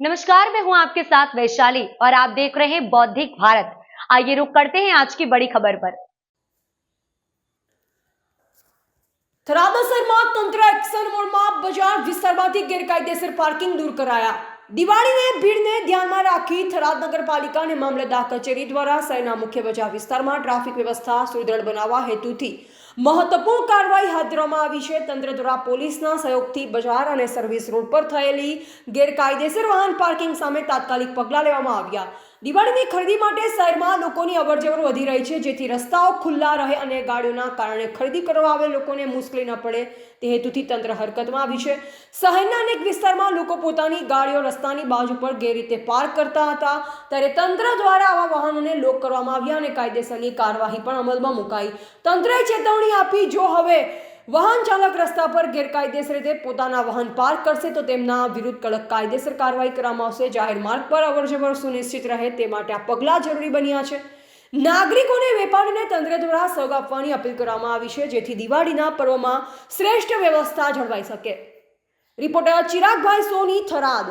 नमस्कार मैं हूं आपके साथ वैशाली और आप देख रहे हैं बौद्धिक भारत आइए रुक करते हैं आज की बड़ी खबर पर થરાદ શહેરમાં તંત્ર એક્શન મોડમાં બજાર વિસ્તારમાંથી ગેરકાયદેસર પાર્કિંગ દૂર કરાયા દિવાળીને ભીડને ધ્યાનમાં રાખી થરાદ નગરપાલિકા અને મામલતદાર કચેરી દ્વારા શહેરના મુખ્ય બજાર વિસ્તારમાં ટ્રાફિક વ્યવસ્થા સુદૃઢ બનાવવા હેતુથી મહત્વપૂર્ણ કાર્યવાહી હાથ ધરવામાં આવી છે. તંત્ર દ્વારા પોલીસના સહયોગથી બજાર અને સર્વિસ રોડ પર થયેલી ગેરકાયદેસર વાહન પાર્કિંગ સામે તાત્કાલિક પગલાં લેવામાં આવ્યા. દિવાળીની ખરીદી માટે શહેરમાં લોકોની અવરજવર વધી રહી છે. જેથી રસ્તાઓ ખુલ્લા રહે અને ગાડીઓના કારણે ખરીદી કરવા આવે લોકોને મુશ્કેલી ન પડે. તે હેતુથી તંત્ર હરકતમાં આવી છે. શહેરના અનેક વિસ્તારમાં લોકો પોતાની ગાડીઓ રસ્તાની બાજુ પર ગેરરીતે પાર્ક કરતા હતા. ત્યારે તંત્ર દ્વારા આવા વાહનોને લોક કરવામાં આવ્યા અને કાયદેસરની કાર્યવાહી પણ અમલમાં મુકાઈ. તંત્રએ ચેતવણી આપી, જો હવે વાહન ચાલક રસ્તા પર ગેરકાયદેસર રીતે પોતાના વાહન પાર્ક કરશે તો તેમના વિરુદ્ધ કડક કાયદેસર કાર્યવાહી કરવામાં આવશે. જાહેર માર્ગ પર અવરજવર સુનિશ્ચિત રહે તે માટે આ પગલાં જરૂરી બન્યા છે. નાગરિકોને વેપારીને તંત્ર દ્વારા સહગ આપવાની અપીલ કરવામાં આવી છે, જેથી દિવાળીના પર્વમાં શ્રેષ્ઠ વ્યવસ્થા જળવાઈ શકે. રિપોર્ટર ચિરાગભાઈ સોની થરાદ